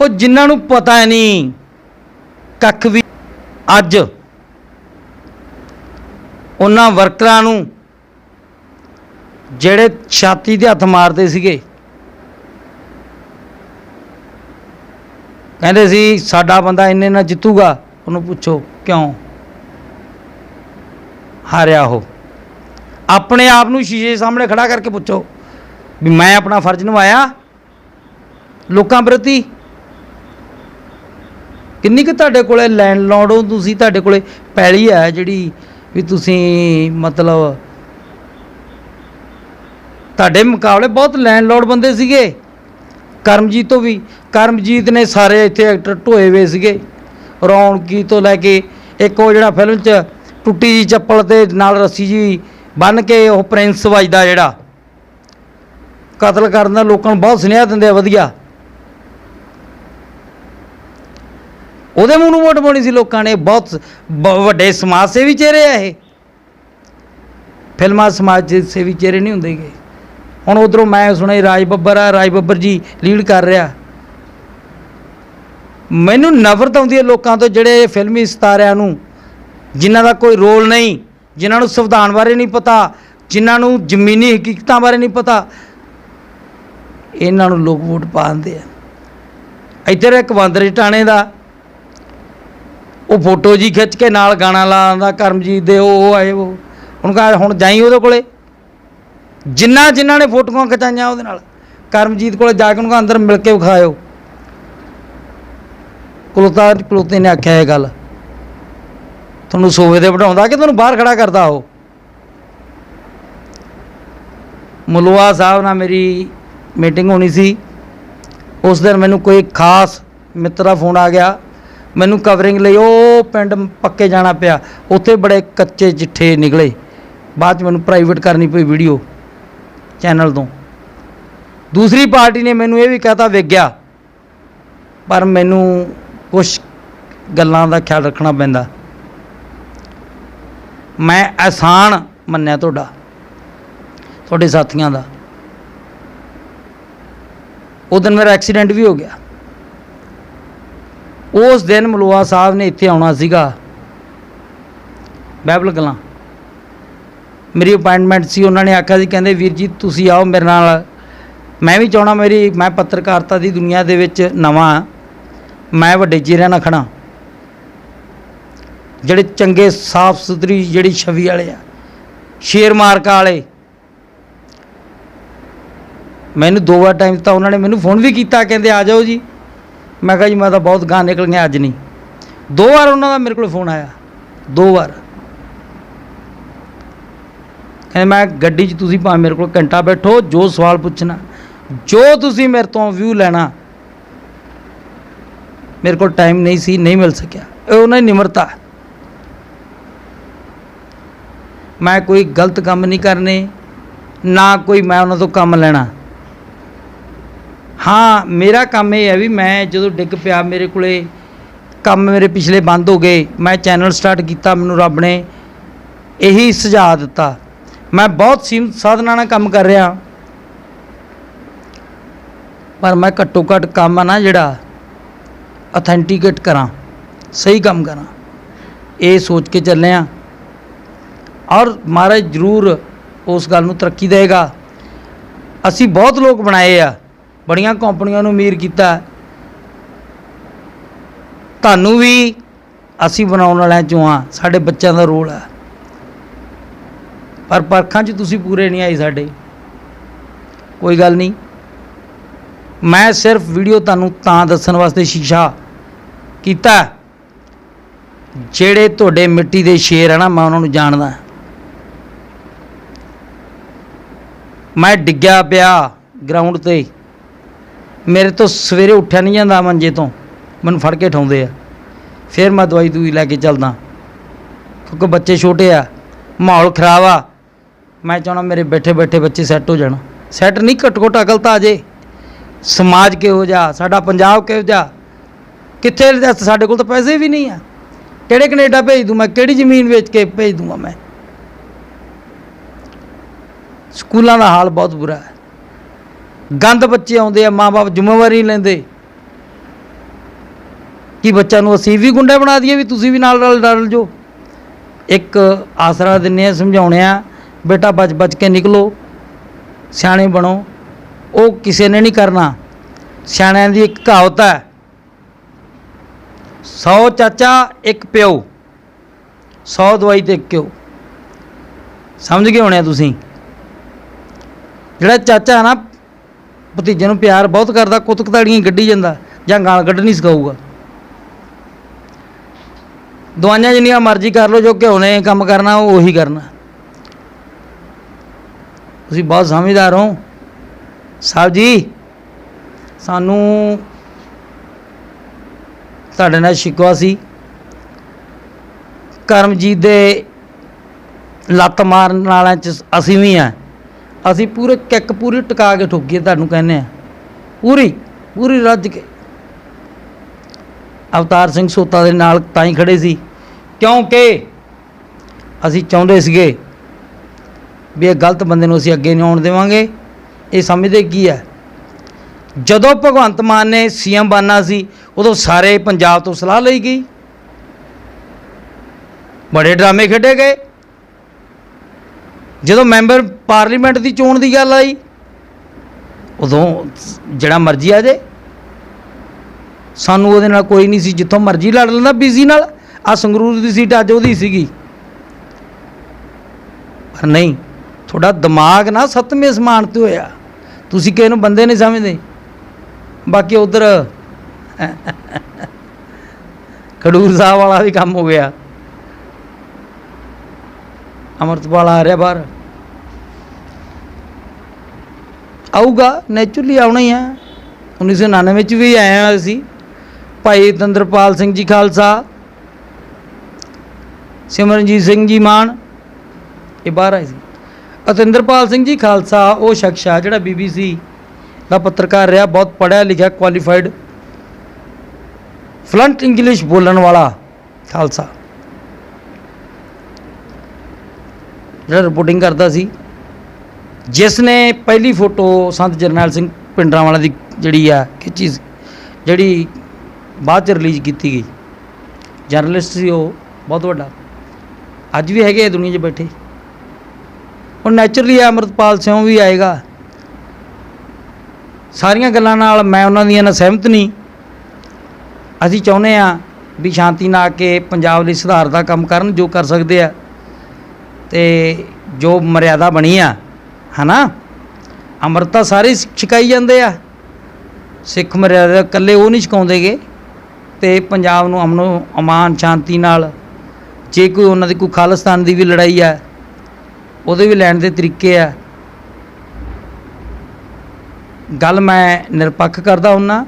ਉਹ ਜਿਨ੍ਹਾਂ ਨੂੰ ਪਤਾ ਨਹੀਂ, ਕੱਖ ਵੀ ਅੱਜ ਉਹਨਾਂ ਵਰਕਰਾਂ ਨੂੰ ਜਿਹੜੇ ਛਾਤੀ ਦੇ ਹੱਥ ਮਾਰਦੇ ਸੀਗੇ। ਕਹਿੰਦੇ ਸੀ, ਸਾਡਾ ਬੰਦਾ ਇੰਨੇ ਨਾਲ ਜਿੱਤੂਗਾ, ਉਹਨੂੰ ਪੁੱਛੋ ਕਿਉਂ ਹਾਰਿਆ ਉਹ? ਆਪਣੇ ਆਪ ਨੂੰ ਸ਼ੀਸ਼ੇ ਸਾਹਮਣੇ ਖੜਾ ਕਰਕੇ ਪੁੱਛੋ ਵੀ ਮੈਂ ਆਪਣਾ ਫਰਜ਼ ਨਿਭਾਇਆ? ਲੋਕਾਂ ਪ੍ਰਤੀ ਕਿੰਨੀ ਕੁ ਤੁਹਾਡੇ ਕੋਲੇ ਲੈਂਡਲੋਰਡ ਹੋ ਤੁਸੀਂ? ਤੁਹਾਡੇ ਕੋਲੇ ਪੈਲੀ ਹੈ ਜਿਹੜੀ ਵੀ ਤੁਸੀਂ ਮਤਲਬ ਤੁਹਾਡੇ ਮੁਕਾਬਲੇ ਬਹੁਤ ਲੈਂਡਲੋਰਡ ਬੰਦੇ ਸੀਗੇ। ਕਰਮਜੀਤ ਤੋਂ ਵੀ। ਕਰਮਜੀਤ ਨੇ ਸਾਰੇ ਇੱਥੇ ਐਕਟਰ ਢੋਏ ਹੋਏ ਸੀਗੇ। ਰੌਣਕੀ ਤੋਂ ਲੈ ਕੇ ਇੱਕ ਉਹ ਜਿਹੜਾ ਫਿਲਮ 'ਚ ਟੁੱਟੀ ਜੀ ਚੱਪਲ ਤੇ ਨਾਲ ਰੱਸੀ ਜੀ ਬੰਨ ਕੇ ਉਹ ਪ੍ਰਿੰਸ ਵੱਜਦਾ ਜਿਹੜਾ। ਕਤਲ ਕਰਨ ਦਾ ਲੋਕਾਂ ਨੂੰ ਬਹੁਤ ਸੁਨੇਹਾ ਦਿੰਦੇ ਆ, ਵਧੀਆ। ਉਹਦੇ ਮੂੰਹ ਨੂੰ ਵੋਟ ਪਾਉਣੀ ਸੀ ਲੋਕਾਂ ਨੇ, ਬਹੁਤ ਵੱਡੇ ਸਮਾਜ ਸੇਵੀ ਚਿਹਰੇ ਆ ਇਹ। ਫਿਲਮਾਂ ਸਮਾਜ ਸੇਵੀ ਚਿਹਰੇ ਨਹੀਂ ਹੁੰਦੇਗੇ ਹੁਣ ਉਧਰੋਂ ਮੈਂ ਸੁਣਿਆ ਰਾਜ ਬੱਬਰ ਆ, ਰਾਜ ਬੱਬਰ ਜੀ ਲੀਡ ਕਰ ਰਿਹਾ। ਮੈਨੂੰ ਨਫ਼ਰਤ ਆਉਂਦੀ ਹੈ ਲੋਕਾਂ ਤੋਂ ਜਿਹੜੇ ਫਿਲਮੀ ਸਿਤਾਰਿਆਂ ਨੂੰ, ਜਿਨ੍ਹਾਂ ਦਾ ਕੋਈ ਰੋਲ ਨਹੀਂ, ਜਿਨ੍ਹਾਂ ਨੂੰ ਸੰਵਿਧਾਨ ਬਾਰੇ ਨਹੀਂ ਪਤਾ, ਜਿਨ੍ਹਾਂ ਨੂੰ ਜ਼ਮੀਨੀ ਹਕੀਕਤਾਂ ਬਾਰੇ ਨਹੀਂ ਪਤਾ, ਇਹਨਾਂ ਨੂੰ ਲੋਕ ਵੋਟ ਪਾਉਂਦੇ ਆ। ਇੱਧਰ ਇੱਕ ਬਾਂਦਰ ਟਾਣੇ ਦਾ ਉਹ ਫੋਟੋ ਜੀ ਖਿੱਚ ਕੇ ਨਾਲ ਗਾਣਾ ਲਾਉਂਦਾ ਕਰਮਜੀਤ ਦੇ, ਉਹ ਉਹ ਆਏ, ਉਹ। ਹੁਣ ਕਹ, ਹੁਣ ਜਾਈ ਉਹਦੇ ਕੋਲੇ? ਜਿੰਨਾ ਜਿਨ੍ਹਾਂ ਨੇ ਫੋਟੋਆਂ ਖਿਚਾਈਆਂ ਉਹਦੇ ਨਾਲ, ਕਰਮਜੀਤ ਕੋਲੇ ਜਾ ਕੇ ਉਹਨੂੰ ਅੰਦਰ ਮਿਲ ਕੇ ਵਿਖਾਇਓ। ਕੁਲਤਾ ਕੁਲਤੇ ਨੇ ਆਖਿਆ ਇਹ ਗੱਲ। ਤੁਹਾਨੂੰ ਸੋਵੇ ਤੇ ਬਿਠਾਉਂਦਾ ਕਿ ਤੁਹਾਨੂੰ ਬਾਹਰ ਖੜਾ ਕਰਦਾ ਉਹ? ਮੁਲਵਾ ਸਾਹਿਬ ਨਾਲ ਮੇਰੀ ਮੀਟਿੰਗ ਹੋਣੀ ਸੀ। ਉਸ ਦਿਨ ਮੈਨੂੰ ਕੋਈ ਖਾਸ ਮਿੱਤਰ ਦਾ ਫੋਨ ਆ ਗਿਆ। ਮੈਨੂੰ ਕਵਰਿੰਗ ਲਈ ਉਹ ਪਿੰਡ ਪੱਕੇ ਜਾਣਾ ਪਿਆ। ਉੱਥੇ ਬੜੇ ਕੱਚੇ ਚਿੱਠੇ ਨਿਕਲੇ। ਬਾਅਦ ਚ ਮੈਨੂੰ ਪ੍ਰਾਈਵੇਟ ਕਰਨੀ ਪਈ ਵੀਡੀਓ ਚੈਨਲ ਤੋਂ। ਦੂਸਰੀ ਪਾਰਟੀ ਨੇ ਮੈਨੂੰ ਇਹ ਵੀ ਕਹਤਾ ਵਿਗਿਆ ਪਰ ਮੈਨੂੰ ਕੁਝ ਗੱਲਾਂ ਦਾ ਖਿਆਲ ਰੱਖਣਾ ਪੈਂਦਾ। ਮੈਂ ਅਹਿਸਾਨ ਮੰਨਿਆ ਤੁਹਾਡਾ, ਤੁਹਾਡੇ ਸਾਥੀਆਂ ਦਾ। ਉਹ ਦਿਨ ਮੇਰਾ ਐਕਸੀਡੈਂਟ ਵੀ ਹੋ ਗਿਆ। ਉਸ ਦਿਨ ਮਲੋਆ ਸਾਹਿਬ ਨੇ ਇੱਥੇ ਆਉਣਾ ਸੀਗਾ। ਬਾਈਬਲ ਕਲਾਂ ਮੇਰੀ ਅਪਾਇੰਟਮੈਂਟ ਸੀ, ਉਹਨਾਂ ਨੇ ਆਖਿਆ ਸੀ, ਕਹਿੰਦੇ ਵੀਰ ਜੀ ਤੁਸੀਂ ਆਓ ਮੇਰੇ ਨਾਲ। ਮੈਂ ਵੀ ਚਾਹਣਾ ਮੇਰੀ, ਮੈਂ ਪੱਤਰਕਾਰਤਾ ਦੀ ਦੁਨੀਆ ਦੇ ਵਿੱਚ ਨਵਾਂ ਮੈਂ ਵੱਡੇ ਚਿਹਰਿਆਂ ਨਾਲ ਖੜਾ ਜਿਹੜੇ ਚੰਗੇ ਸਾਫ਼ ਸੁਥਰੀ ਜਿਹੜੀ ਛਵੀ ਵਾਲੇ ਆ, ਸ਼ੇਰ ਮਾਰਕਾ ਵਾਲੇ। ਮੈਨੂੰ ਦੋ ਵਾਰ ਟਾਈਮ ਦਿੱਤਾ, ਉਹਨਾਂ ਨੇ ਮੈਨੂੰ ਫੋਨ ਵੀ ਕੀਤਾ, ਕਹਿੰਦੇ ਆ ਜਾਓ ਜੀ। ਮੈਂ ਕਿਹਾ ਜੀ, ਮੈਂ ਤਾਂ ਬਹੁਤ ਗਾਂ ਨਿਕਲ ਗਿਆ, ਅੱਜ ਨਹੀਂ। ਦੋ ਵਾਰ ਉਹਨਾਂ ਦਾ ਮੇਰੇ ਕੋਲ ਫੋਨ ਆਇਆ। ਦੋ ਵਾਰ। ਕਹਿੰਦੇ, ਮੈਂ ਗੱਡੀ 'ਚ ਤੁਸੀਂ ਭਾਵੇਂ ਮੇਰੇ ਕੋਲ ਘੰਟਾ ਬੈਠੋ, ਜੋ ਸਵਾਲ ਪੁੱਛਣਾ, ਜੋ ਤੁਸੀਂ ਮੇਰੇ ਤੋਂ ਵਿਊ ਲੈਣਾ, ਮੇਰੇ ਕੋਲ ਟਾਈਮ ਨਹੀਂ ਸੀ, ਨਹੀਂ ਮਿਲ ਸਕਿਆ। ਇਹ ਉਹਨਾਂ ਦੀ ਨਿਮਰਤਾ। ਮੈਂ ਕੋਈ ਗਲਤ ਕੰਮ ਨਹੀਂ ਕਰਨੇ, ਨਾ ਕੋਈ ਮੈਂ ਉਹਨਾਂ ਤੋਂ ਕੰਮ ਲੈਣਾ। ਹਾਂ, ਮੇਰਾ ਕੰਮ ਇਹ ਹੈ ਵੀ ਮੈਂ ਜਦੋਂ ਡਿੱਗ ਪਿਆ ਮੇਰੇ ਕੋਲੇ, ਕੰਮ ਮੇਰੇ ਪਿਛਲੇ ਬੰਦ ਹੋ ਗਏ। ਮੈਂ ਚੈਨਲ ਸਟਾਰਟ ਕੀਤਾ, ਮੈਨੂੰ ਰੱਬ ਨੇ ਇਹੀ ਸੁਝਾਅ ਦਿੱਤਾ। ਮੈਂ ਬਹੁਤ ਸੀਮਤ ਸਾਧਨਾਂ ਨਾਲ ਕੰਮ ਕਰ ਰਿਹਾ। ਪਰ ਮੈਂ ਘੱਟੋ ਘੱਟ ਕੰਮ ਆ ਨਾ ਜਿਹੜਾ ਅਥੈਂਟੀਕੇਟ ਕਰਾਂ, ਸਹੀ ਕੰਮ ਕਰਾਂ। ਇਹ ਸੋਚ ਕੇ ਚੱਲੇ ਆ। ਔਰ ਮਹਾਰਾਜ ਜ਼ਰੂਰ ਉਸ ਗੱਲ ਨੂੰ ਤਰੱਕੀ ਦੇਗਾ ਅਸੀਂ ਬਹੁਤ ਲੋਕ ਬਣਾਏ ਆ। ਬੜੀਆਂ ਕੰਪਨੀਆਂ ਨੂੰ ਅਮੀਰ ਕੀਤਾ। ਤੁਹਾਨੂੰ ਵੀ ਅਸੀਂ ਬਣਾਉਣ ਵਾਲਿਆਂ ਚੋਂ ਆ ਸਾਡੇ ਬੱਚਿਆਂ ਦਾ ਰੋਲ ਹੈ। ਪਰ ਪਰਖਾਂ 'ਚ ਤੁਸੀਂ ਪੂਰੇ ਨਹੀਂ ਆਏ ਸਾਡੇ। ਕੋਈ ਗੱਲ ਨਹੀਂ। ਮੈਂ ਸਿਰਫ ਵੀਡੀਓ ਤੁਹਾਨੂੰ ਤਾਂ ਦੱਸਣ ਵਾਸਤੇ ਸ਼ੀਸ਼ਾ ਕੀਤਾ। ਜਿਹੜੇ ਤੁਹਾਡੇ ਮਿੱਟੀ ਦੇ ਸ਼ੇਰ ਆ ਨਾ, ਮੈਂ ਉਹਨਾਂ ਨੂੰ ਜਾਣਦਾ। ਮੈਂ ਡਿੱਗਿਆ ਪਿਆ ਗਰਾਊਂਡ ਤੇ। ਮੇਰੇ ਤੋਂ ਸਵੇਰੇ ਉੱਠਿਆ ਨਹੀਂ ਜਾਂਦਾ ਮੰਜੇ ਤੋਂ। ਮੈਨੂੰ ਫੜ ਕੇ ਠਾਉਂਦੇ ਆ। ਫਿਰ ਮੈਂ ਦਵਾਈ ਦੂਈ ਲੈ ਕੇ ਚੱਲਦਾ। ਕਿਉਂਕਿ ਬੱਚੇ ਛੋਟੇ ਆ, ਮਾਹੌਲ ਖਰਾਬ ਆ। ਮੈਂ ਚਾਹਣਾ ਮੇਰੇ ਬੈਠੇ ਬੈਠੇ ਬੱਚੇ ਸੈੱਟ ਹੋ ਜਾਣ। ਸੈੱਟ ਨਹੀਂ, ਘੱਟ ਘੱਟ ਅਕਲ ਤਾਂ ਆ ਜੇ। ਸਮਾਜ ਕਿਹੋ ਜਿਹਾ, ਸਾਡਾ ਪੰਜਾਬ ਕਿਹੋ ਜਿਹਾ। ਕਿੱਥੇ ਸਾਡੇ ਕੋਲ ਤਾਂ ਪੈਸੇ ਵੀ ਨਹੀਂ ਆ। ਕਿਹੜੇ ਕੈਨੇਡਾ ਭੇਜ ਦੂੰ ਮੈਂ? ਕਿਹੜੀ ਜ਼ਮੀਨ ਵੇਚ ਕੇ ਭੇਜ ਦੂੰਗਾ ਮੈਂ? ਸਕੂਲਾਂ ਦਾ ਹਾਲ ਬਹੁਤ ਬੁਰਾ ਹੈ। ਗੰਦ ਬੱਚੇ ਆਉਂਦੇ ਆ ਮਾਪੇ ਜ਼ਿੰਮੇਵਾਰੀ ਲੈਂਦੇ। ਕਿ ਬੱਚਾ ਨੂੰ ਅਸੀਂ ਵੀ ਗੁੰਡਾ ਬਣਾ ਦਈਏ ਵੀ ਤੁਸੀਂ ਵੀ ਨਾਲ ਨਾਲ ਡਰ ਜੋ? ਇੱਕ ਆਸਰਾ ਦਿੰਨੇ ਆ ਸਮਝਾਉਣੇ ਆ, ਬੇਟਾ ਬਚ ਬਚ ਕੇ ਨਿਕਲੋ, ਸਿਆਣੇ ਬਣੋ। ਉਹ ਕਿਸੇ ਨੇ ਨਹੀਂ ਕਰਨਾ। ਸਿਆਣਿਆਂ ਦੀ ਇੱਕ ਕਹਾਵਤ ਹੈ 100 ਚਾਚਾ, ਇੱਕ ਪਿਓ 100 ਦਵਾਈ ਤੇ ਇੱਕ ਘਿਓ। ਸਮਝ ਗਏ ਹੋਣੇ ਆ ਤੁਸੀਂ? ਜਿਹੜਾ ਚਾਚਾ ਨਾ ਭਤੀਜੇ ਨੂੰ ਪਿਆਰ ਬਹੁਤ ਕਰਦਾ ਕੁੱਤਕ ਤਾੜੀਆਂ ਗੱਡੀ ਜਾਂਦਾ ਜਾਂ ਗਾਲ ਕੱਢਣੀ ਸਿਖਾਊਗਾ ਦਵਾਈਆਂ ਜਿੰਨੀਆਂ ਮਰਜ਼ੀ ਕਰ ਲਓ, ਜੋ ਘਿਓ ਨੇ ਕੰਮ ਕਰਨਾ, ਉਹ ਉਹੀ ਕਰਨਾ। ਤੁਸੀਂ ਬਹੁਤ ਸਮਝਦਾਰ ਹੋ। ਸਾਹਿਬ ਜੀ, ਸਾਨੂੰ ਤੁਹਾਡੇ ਨਾਲ ਸ਼ਿਕਵਾ ਸੀ। ਕਰਮਜੀਤ ਦੇ ਲੱਤ ਮਾਰਨ ਵਾਲਿਆਂ ਚ ਅਸੀਂ ਵੀ ਆ ਅਸੀਂ ਪੂਰੇ ਕਿੱਕ ਪੂਰੀ ਟਿਕਾ ਕੇ ਠੋਕੀਏ ਤੁਹਾਨੂੰ ਕਹਿੰਦੇ ਆ। ਪੂਰੀ ਪੂਰੀ ਰੱਜ ਕੇ। ਅਵਤਾਰ ਸਿੰਘ ਸੋਤਾ ਦੇ ਨਾਲ ਤਾਂ ਹੀ ਖੜੇ ਸੀ। ਕਿਉਂਕਿ ਅਸੀਂ ਚਾਹੁੰਦੇ ਸੀਗੇ ਵੀ ਇਹ ਗਲਤ ਬੰਦੇ ਨੂੰ ਅਸੀਂ ਅੱਗੇ ਨਹੀਂ ਆਉਣ ਦੇਵਾਂਗੇ। ਇਹ ਸਮਝਦੇ ਕੀ ਹੈ ਜਦੋਂ ਭਗਵੰਤ ਮਾਨ ਨੇ ਸੀਐਮ ਬਣਨਾ ਸੀ, ਉਦੋਂ ਸਾਰੇ ਪੰਜਾਬ ਤੋਂ ਸਲਾਹ ਲਈ ਗਈ। ਬੜੇ ਡਰਾਮੇ ਖੇਡੇ ਗਏ। ਜਦੋਂ ਮੈਂਬਰ ਪਾਰਲੀਮੈਂਟ ਦੀ ਚੋਣ ਦੀ ਗੱਲ ਆਈ, ਉਦੋਂ ਜਿਹੜਾ ਮਰਜ਼ੀ ਆ ਜੇ। ਸਾਨੂੰ ਉਹਦੇ ਨਾਲ ਕੋਈ ਨਹੀਂ ਸੀ, ਜਿੱਥੋਂ ਮਰਜ਼ੀ ਲੜ ਲੈਂਦਾ ਬੀਜ਼ੀ ਨਾਲ। ਆ ਸੰਗਰੂਰ ਦੀ ਸੀਟ ਅੱਜ ਉਹਦੀ ਸੀਗੀ। ਪਰ ਨਹੀਂ, ਤੁਹਾਡਾ ਦਿਮਾਗ ਨਾ ਸੱਤਵੇਂ ਸਮਾਨ ਤੇ ਹੋਇਆ। ਤੁਸੀਂ ਕਿਸੇ ਨੂੰ ਬੰਦੇ ਨਹੀਂ ਸਮਝਦੇ। ਬਾਕੀ ਉਧਰ, ਖਡੂਰ ਸਾਹਿਬ ਵਾਲਾ ਵੀ ਕੰਮ ਹੋ ਗਿਆ। ਅਮਰਤਪਾਲ ਆ ਰਿਹਾ ਬਾਹਰ। ਆਊਗਾ ਨੇਚਰਲੀ ਆਉਣਾ ਹੀ ਆ। 1999 ਵਿੱਚ ਵੀ ਆਇਆ ਹਾਂ ਅਸੀਂ। ਭਾਈ ਤੰਦਰਪਾਲ ਸਿੰਘ ਜੀ ਖਾਲਸਾ, ਸਿਮਰਨਜੀਤ ਸਿੰਘ ਜੀ ਮਾਨ, ਇਹ ਬਾਹਰ ਆਏ ਸੀ। ਅਤਿੰਦਰਪਾਲ ਸਿੰਘ ਜੀ ਖਾਲਸਾ, ਉਹ ਸ਼ਖਸ ਆ ਜਿਹੜਾ ਬੀਬੀਸੀ ਦਾ ਪੱਤਰਕਾਰ ਰਿਹਾ, ਬਹੁਤ ਪੜ੍ਹਿਆ ਲਿਖਿਆ ਕੁਆਲੀਫਾਈਡ ਫਲੰਟ ਇੰਗਲਿਸ਼ ਬੋਲਣ ਵਾਲਾ ਖਾਲਸਾ। ਜਿਹੜਾ ਰਿਪੋਰਟਿੰਗ ਕਰਦਾ ਸੀ ਜਿਸ ਨੇ ਪਹਿਲੀ ਫੋਟੋ ਸੰਤ ਜਰਨੈਲ ਸਿੰਘ ਪਿੰਡਰਾਂਵਾਲਾ ਦੀ ਜਿਹੜੀ ਆ ਖਿੱਚੀ ਜਿਹੜੀ ਬਾਅਦ ਚ ਰਿਲੀਜ਼ ਕੀਤੀ ਗਈ। ਜਰਨਲਿਸਟ ਸੀ ਉਹ, ਬਹੁਤ ਵੱਡਾ। ਅੱਜ ਵੀ ਹੈਗੇ ਆ ਦੁਨੀਆ 'ਚ ਬੈਠੇ। ਹੁਣ ਨੈਚੁਰਲੀ ਅਮਰਤਪਾਲ ਸਿੰਘ ਵੀ ਆਏਗਾ। ਸਾਰੀਆਂ ਗੱਲਾਂ ਨਾਲ ਮੈਂ ਉਹਨਾਂ ਦੀਆਂ ਨਾਲ ਸਹਿਮਤ ਨਹੀਂ। ਅਸੀਂ ਚਾਹੁੰਦੇ ਆ ਵੀ ਸ਼ਾਂਤੀ ਨਾਲ ਆ ਕੇ ਪੰਜਾਬ ਲਈ ਸੁਧਾਰ ਦਾ ਕੰਮ ਕਰਨ, ਜੋ ਕਰ ਸਕਦੇ ਆ। ਤੇ ਜੋ ਮਰਿਆਦਾ ਬਣੀ ਆ, ਹਨਾ? ਅੰਮ੍ਰਿਤਾ ਸਾਰੇ ਛਕਾਈ ਜਾਂਦੇ ਆ। ਸਿੱਖ ਮਰਿਆਦਾ ਇਕੱਲੇ ਉਹ ਨਹੀਂ ਛਕਾਉਂਦੇਗੇ। ਤੇ ਪੰਜਾਬ ਨੂੰ ਅਮਨੋ ਅਮਾਨ, ਸ਼ਾਂਤੀ ਨਾਲ ਜੇ ਕੋਈ ਉਹਨਾਂ ਦੀ ਕੋਈ ਖਾਲਿਸਤਾਨ ਦੀ ਵੀ ਲੜਾਈ ਆ, ਉਹਦੇ ਵੀ ਲੈਣ ਦੇ ਤਰੀਕੇ ਆ। ਗੱਲ ਮੈਂ ਨਿਰਪੱਖ ਕਰਦਾ ਹੁੰਨਾ,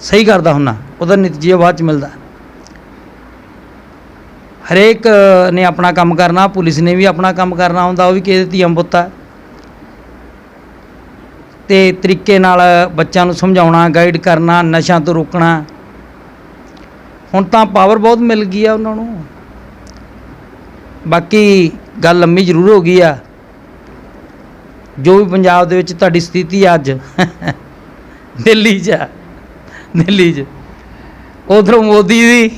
ਸਹੀ ਕਰਦਾ ਹੁੰਨਾ, ਉਹਦਾ ਨਤੀਜਾ ਬਾਅਦ ਚ ਮਿਲਦਾ। ਹਰੇਕ ਨੇ ਆਪਣਾ ਕੰਮ ਕਰਨਾ, ਪੁਲਿਸ ਨੇ ਵੀ ਆਪਣਾ ਕੰਮ ਕਰਨਾ ਹੁੰਦਾ, ਉਹ ਵੀ ਕਿਸੇ ਧੀਆਂ ਪੁੱਤ ਆ। ਤੇ ਤਰੀਕੇ ਨਾਲ ਬੱਚਿਆਂ ਨੂੰ ਸਮਝਾਉਣਾ ਗਾਈਡ ਕਰਨਾ, ਨਸ਼ਿਆਂ ਤੋਂ ਰੋਕਣਾ। ਹੁਣ ਤਾਂ ਪਾਵਰ ਬਹੁਤ ਮਿਲ ਗਈ ਆ ਉਹਨਾਂ ਨੂੰ। ਬਾਕੀ ਗੱਲ ਲੰਮੀ ਜ਼ਰੂਰ ਹੋ ਗਈ ਆ। ਜੋ ਵੀ ਪੰਜਾਬ ਦੇ ਵਿੱਚ ਤੁਹਾਡੀ ਸਥਿਤੀ ਆ ਅੱਜ, ਦਿੱਲੀ 'ਚ ਆ, ਦਿੱਲੀ 'ਚ। ਉਧਰੋਂ ਮੋਦੀ ਦੀ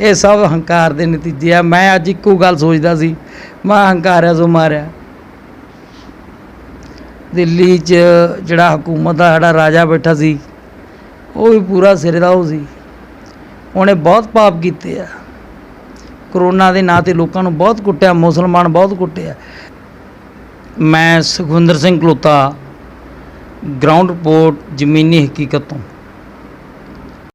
ਇਹ ਸਭ ਹੰਕਾਰ ਦੇ ਨਤੀਜੇ ਆ। ਮੈਂ ਅੱਜ ਇੱਕੋ ਗੱਲ ਸੋਚਦਾ ਸੀ। ਮੈਂ ਹੰਕਾਰਿਆ ਸੋ ਮਾਰਿਆ। ਦਿੱਲੀ 'ਚ ਜਿਹੜਾ ਹਕੂਮਤ ਦਾ ਸਾਡਾ ਰਾਜਾ ਬੈਠਾ ਸੀ, ਉਹ ਵੀ ਪੂਰਾ ਸਿਰੇ ਦਾ ਉਹ ਸੀ। ਉਹਨੇ ਬਹੁਤ ਪਾਪ ਕੀਤੇ ਆ। ਕਰੋਨਾ ਦੇ ਨਾਂ ਤੇ ਲੋਕਾਂ ਨੂੰ ਬਹੁਤ ਕੁੱਟਿਆ, ਮੁਸਲਮਾਨ ਬਹੁਤ ਕੁੱਟਿਆ। ਮੈਂ ਸੁਖਵਿੰਦਰ ਸਿੰਘ ਕਲੋਤਾ ਗਰਾਊਂਡ ਰਿਪੋਰਟ ਜ਼ਮੀਨੀ ਹਕੀਕਤ ਤੋਂ।